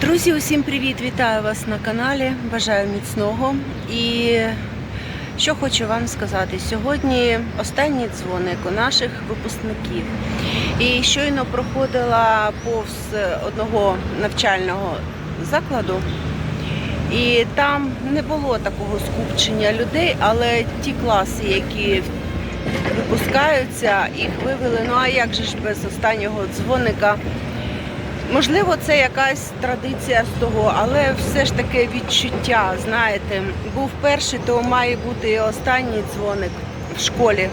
Друзі, усім привіт! Вітаю вас на каналі. Бажаю міцного. І що хочу вам сказати, сьогодні останній дзвоник у наших випускників. І щойно проходила повз одного навчального закладу, і там не було такого скупчення людей, але ті класи, які випускаються, їх вивели. Ну а як же ж без останнього дзвоника? Можливо, це якась традиція з того, але все ж таки відчуття, знаєте, був перший, то має бути і останній дзвоник в школі.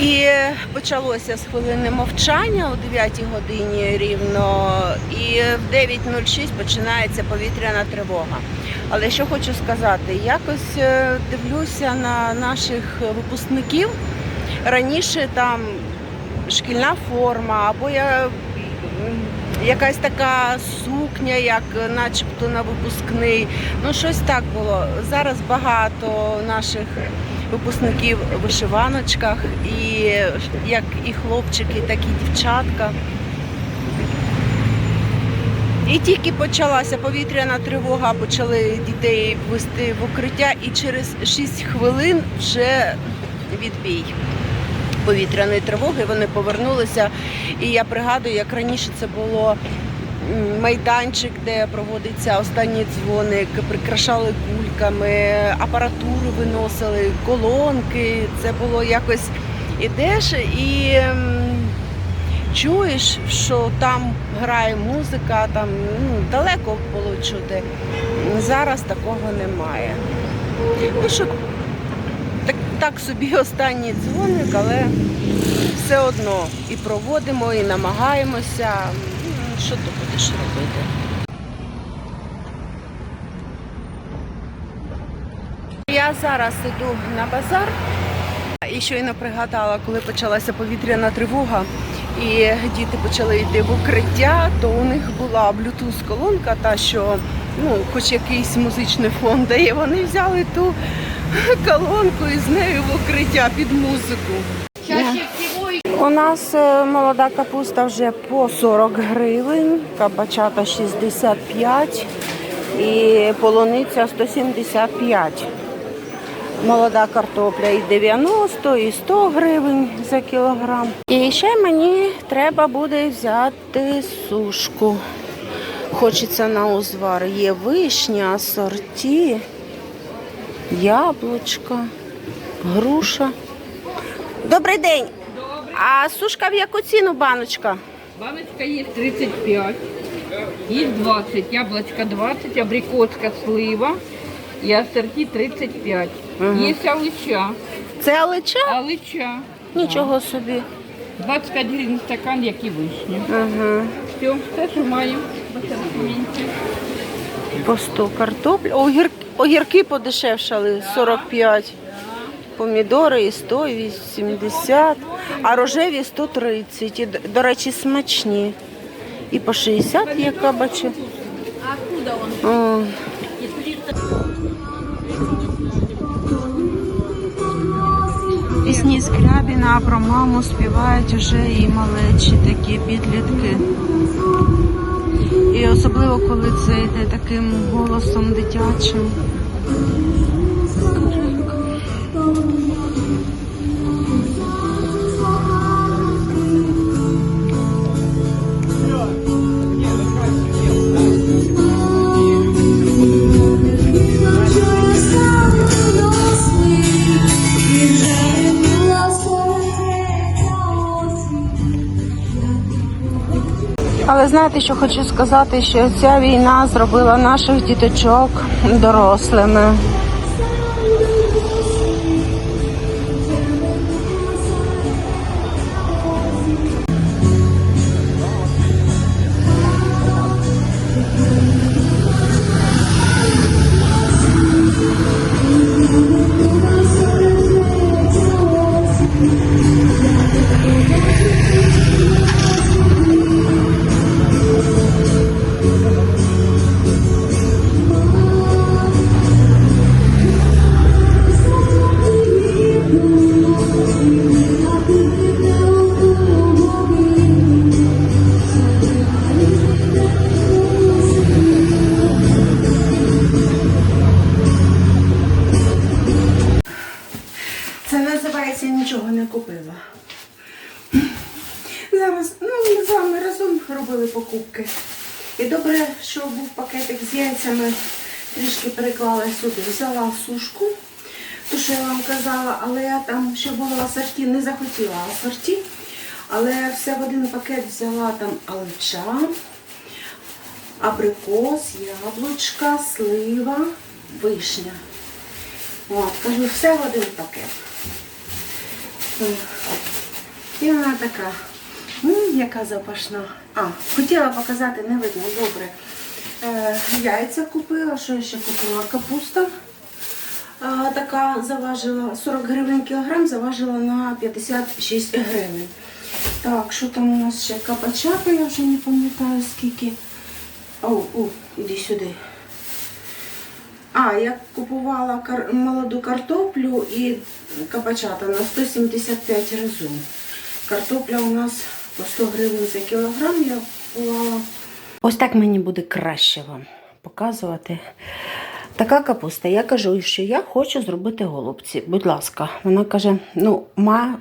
І почалося з хвилини мовчання о 9 годині рівно, і в 9.06 починається повітряна тривога. Але що хочу сказати, якось е, дивлюся на наших випускників. Раніше там шкільна форма, або я, якась така сукня, як начебто на випускний. Ну, щось так було. Зараз багато наших випускників в вишиваночках, і як і хлопчики, так і дівчатка. І тільки почалася повітряна тривога, почали дітей вести в укриття, і через 6 хвилин вже відбій повітряної тривоги. Вони повернулися. І я пригадую, як раніше це було майданчик, де проводиться останній дзвоник, прикрашали кульками, апаратуру виносили, колонки. Це було якось ідеш і чуєш, що там грає музика, там ну, далеко було чути. Зараз такого немає. Ну, що так, собі останній дзвоник, але все одно і проводимо, і намагаємося. Що ти будеш робити? Я зараз іду на базар і щойно пригадала, коли почалася повітряна тривога, і діти почали йти в укриття, то у них була Bluetooth колонка, та що ну, хоч якийсь музичний фон дає. Вони взяли ту колонку і з нею в укриття під музику. У нас е, молода капуста вже по 40 гривень, кабачата 65 і полуниця 175. Молода картопля і 90, і 100 гривень за кілограм. І ще мені треба буде взяти сушку. Хочеться на узвар. Є вишня, асорті, яблучко, груша. Добрий день! А сушка в яку ціну баночка? Баночка есть 35, есть 20, яблочко 20, абрикоска слива и ассорти 35. Есть алыча, Це алича? алыча. Нічого собі. 25 гривен стакан, як і вишня. Ага. Все, все, що маємо. По 100 картопля. Огір... Огірки подешевшали 45. Помідори і 100, і 80, а рожеві 130. І, до речі, смачні. І по 60 є кабачі. О. Пісні Скрябіна про маму співають уже і малечі такі підлітки. Особливо, коли це йде таким голосом дитячим. Але знаєте, що хочу сказати, що ця війна зробила наших діточок дорослими. Трішки переклала сюди. Взяла сушку, ту, що я вам казала, але я там ще було асорті, не захотіла асорті. Але все в один пакет взяла там алча, абрикос, яблучка, слива, вишня. От, кажу, все в один пакет. І вона така, яка запашна. А, хотіла показати, не видно, добре. Е, яйця купила, що я ще купила? Капуста. Така заважила 40 гривень кілограм, заважила на 56 гривень. Так, що там у нас ще кабачата, я вже не пам'ятаю скільки. О, о, іди сюди. А, я купувала кар... молоду картоплю і кабачата на 175 разом. Картопля у нас по 100 гривень за кілограм я купувала. Ось так мені буде краще вам показувати. Така капуста. Я кажу, що я хочу зробити голубці. Будь ласка, вона каже: ну,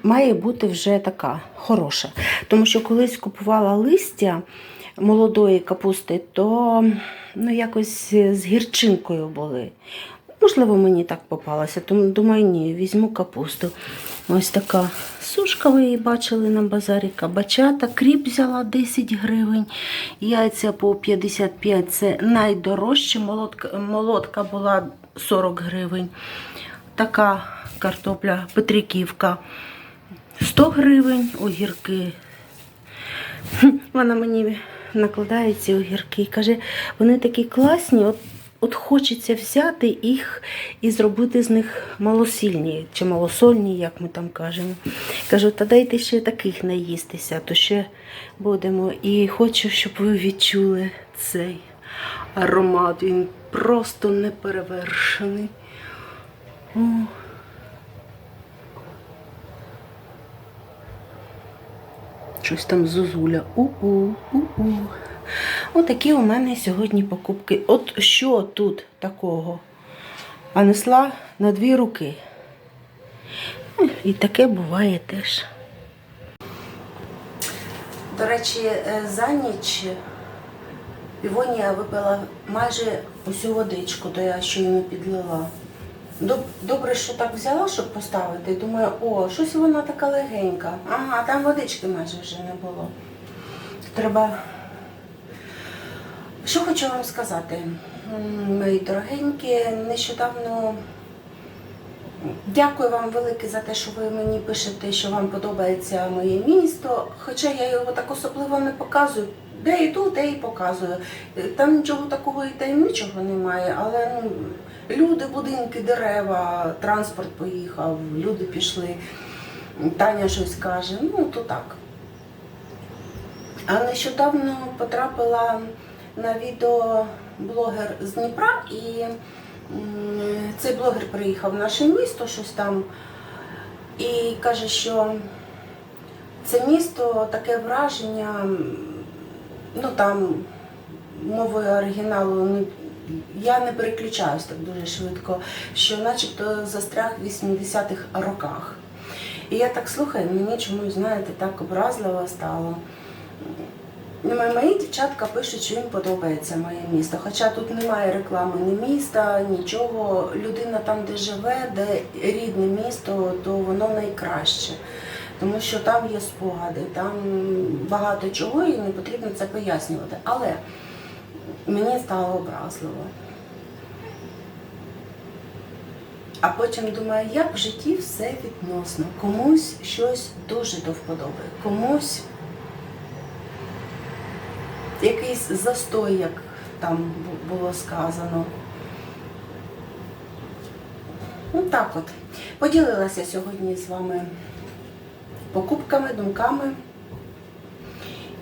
має бути вже така хороша. Тому що колись купувала листя молодої капусти, то ну, якось з гірчинкою були. Можливо, мені так попалося, тому думаю, ні, візьму капусту. Ось така сушка, ви її бачили на базарі, кабачата, кріп взяла 10 гривень, яйця по 55 це найдорожче, молотка, молотка була 40 гривень. Така картопля Петриківка. 100 гривень, огірки. Вона мені накладає ці огірки. І каже, вони такі класні, от, от хочеться взяти їх і зробити з них малосільні чи малосольні, як ми там кажемо. Кажу, та дайте ще таких наїстися, то ще будемо. І хочу, щоб ви відчули цей аромат. Він просто неперевершений. Щось там зозуля. У-у, у-у. Отакі у мене сьогодні покупки. От що тут такого? А несла на дві руки. І таке буває теж. До речі, е, за ніч Івонія випила майже усю водичку, то я щойно підлила. Добре, що так взяла, щоб поставити. Думаю, о, щось вона така легенька. Ага, там водички майже вже не було. Треба. Що хочу вам сказати, мої дорогенькі, нещодавно дякую вам велике за те, що ви мені пишете, що вам подобається моє місто. Хоча я його так особливо не показую. Де йду, де і показую. Е, Там нічого такого і таємничого немає, але ну, люди, будинки, дерева, транспорт поїхав, люди пішли. Таня щось каже, ну то так. А нещодавно потрапила на відео блогер з Дніпра, і цей блогер приїхав в наше місто, щось там, і каже, що це місто таке враження, ну там мовою оригіналу не. Я не переключаюсь так дуже швидко, що начебто застряг в 80-х роках. І я так слухаю, мені чомусь, знаєте, так образливо стало. Мої дівчатка пишуть, що їм подобається моє місто. Хоча тут немає реклами ні міста, нічого. Людина там, де живе, де рідне місто, то воно найкраще. Тому що там є спогади, там багато чого і не потрібно це пояснювати. Але мені стало образливо. А потім думаю, як в житті все відносно. Комусь щось дуже до вподоби, комусь якийсь застой, як там було сказано. Ну так от. Поділилася сьогодні з вами покупками, думками.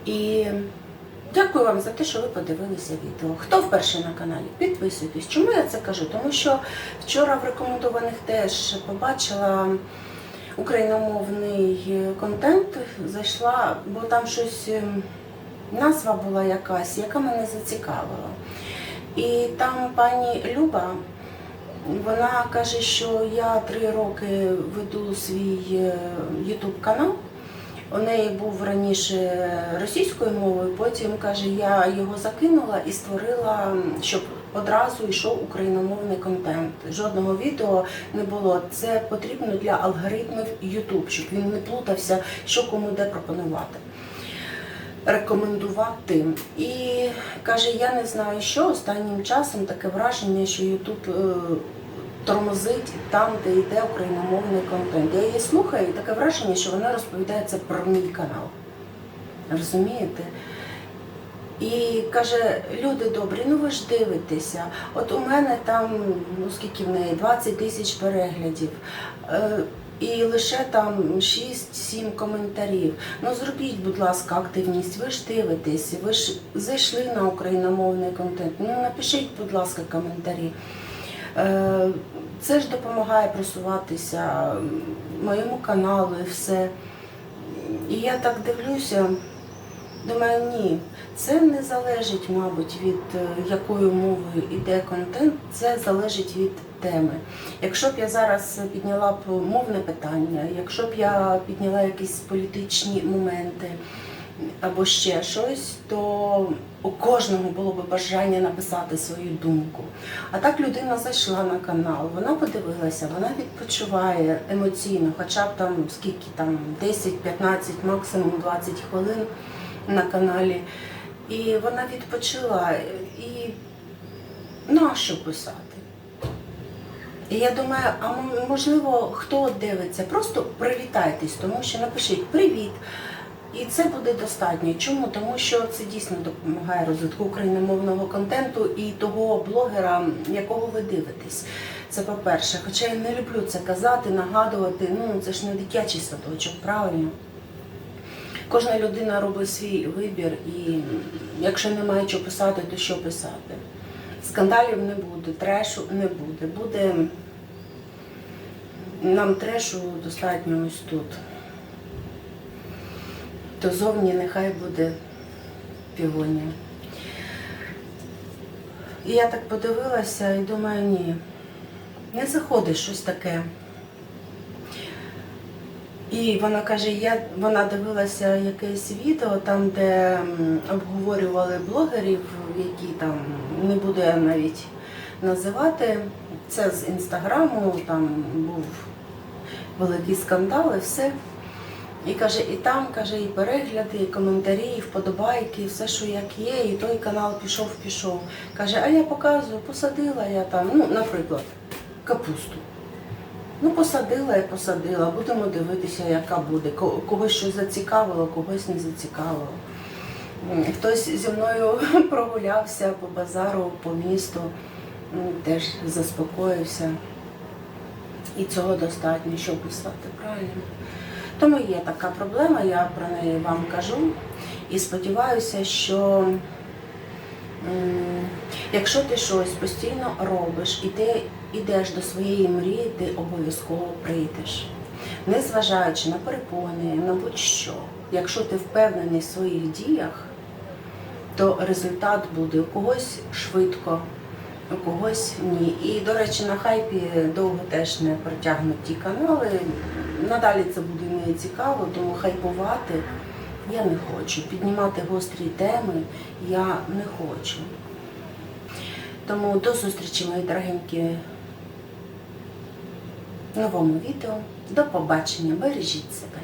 І дякую вам за те, що ви подивилися відео. Хто вперше на каналі? Підписуйтесь. Чому я це кажу? Тому що вчора в рекомендованих теж побачила україномовний контент, зайшла, бо там щось. Назва була якась, яка мене зацікавила. І там пані Люба, вона каже, що я три роки веду свій Ютуб канал. У неї був раніше російською мовою, потім каже, я його закинула і створила, щоб одразу йшов україномовний контент. Жодного відео не було. Це потрібно для алгоритмів YouTube, щоб він не плутався, що кому де пропонувати. Рекомендувати. І каже, я не знаю, що останнім часом таке враження, що YouTube е, тормозить там, де йде україномовний контент. Я її слухаю, і таке враження, що вона розповідає це про мій канал. Розумієте? І каже, люди добрі, ну ви ж дивитеся. От у мене там, ну скільки в неї, 20 тисяч переглядів. І лише там 6-7 коментарів. Ну зробіть, будь ласка, активність. Ви ж дивитесь, ви ж зайшли на україномовний контент. Ну напишіть, будь ласка, коментарі. Е, Це ж допомагає просуватися моєму каналу і все. І я так дивлюся, думаю, ні, це не залежить, мабуть, від е, якою мовою йде контент, це залежить від теми. Якщо б я зараз підняла б мовне питання, якщо б я підняла якісь політичні моменти або ще щось, то у кожного було б бажання написати свою думку. А так людина зайшла на канал, вона подивилася, вона відпочиває емоційно, хоча б там скільки там 10, 15, максимум 20 хвилин на каналі. І вона відпочила і на що писати? І я думаю, а можливо, хто дивиться, просто привітайтесь, тому що напишіть привіт. І це буде достатньо. Чому? Тому що це дійсно допомагає розвитку україномовного контенту і того блогера, якого ви дивитесь. Це по-перше. Хоча я не люблю це казати, нагадувати. Ну це ж не дитячий садочок, правильно? Кожна людина робить свій вибір, і якщо немає чого писати, то що писати? Скандалів не буде, трешу не буде. Буде нам трешу достатньо ось тут. То зовні нехай буде півонія. І я так подивилася і думаю, ні, не заходить щось таке. І вона каже, я вона дивилася якесь відео там, де обговорювали блогерів, які там не буду я навіть називати. Це з інстаграму, там був великий скандал і все. І каже, і там каже, і перегляди, і коментарі, і вподобайки, і все, що як є, і той канал пішов, пішов. Каже, а я показую, посадила я там, ну, наприклад, капусту. Ну, посадила і посадила, будемо дивитися, яка буде. Когось щось зацікавило, когось не зацікавило. Хтось зі мною прогулявся по базару, по місту, теж заспокоївся. І цього достатньо, щоб писати, правильно? Тому є така проблема, я про неї вам кажу. І сподіваюся, що якщо ти щось постійно робиш і ти йдеш до своєї мрії, ти обов'язково прийдеш. Незважаючи на перепони, на будь-що. Якщо ти впевнений в своїх діях, то результат буде у когось швидко, у когось ні. І, до речі, на хайпі довго теж не протягнуть ті канали. Надалі це буде не цікаво, тому хайпувати я не хочу. Піднімати гострі теми я не хочу. Тому до зустрічі, мої дорогенькі, в новому відео. До побачення. Бережіть себе.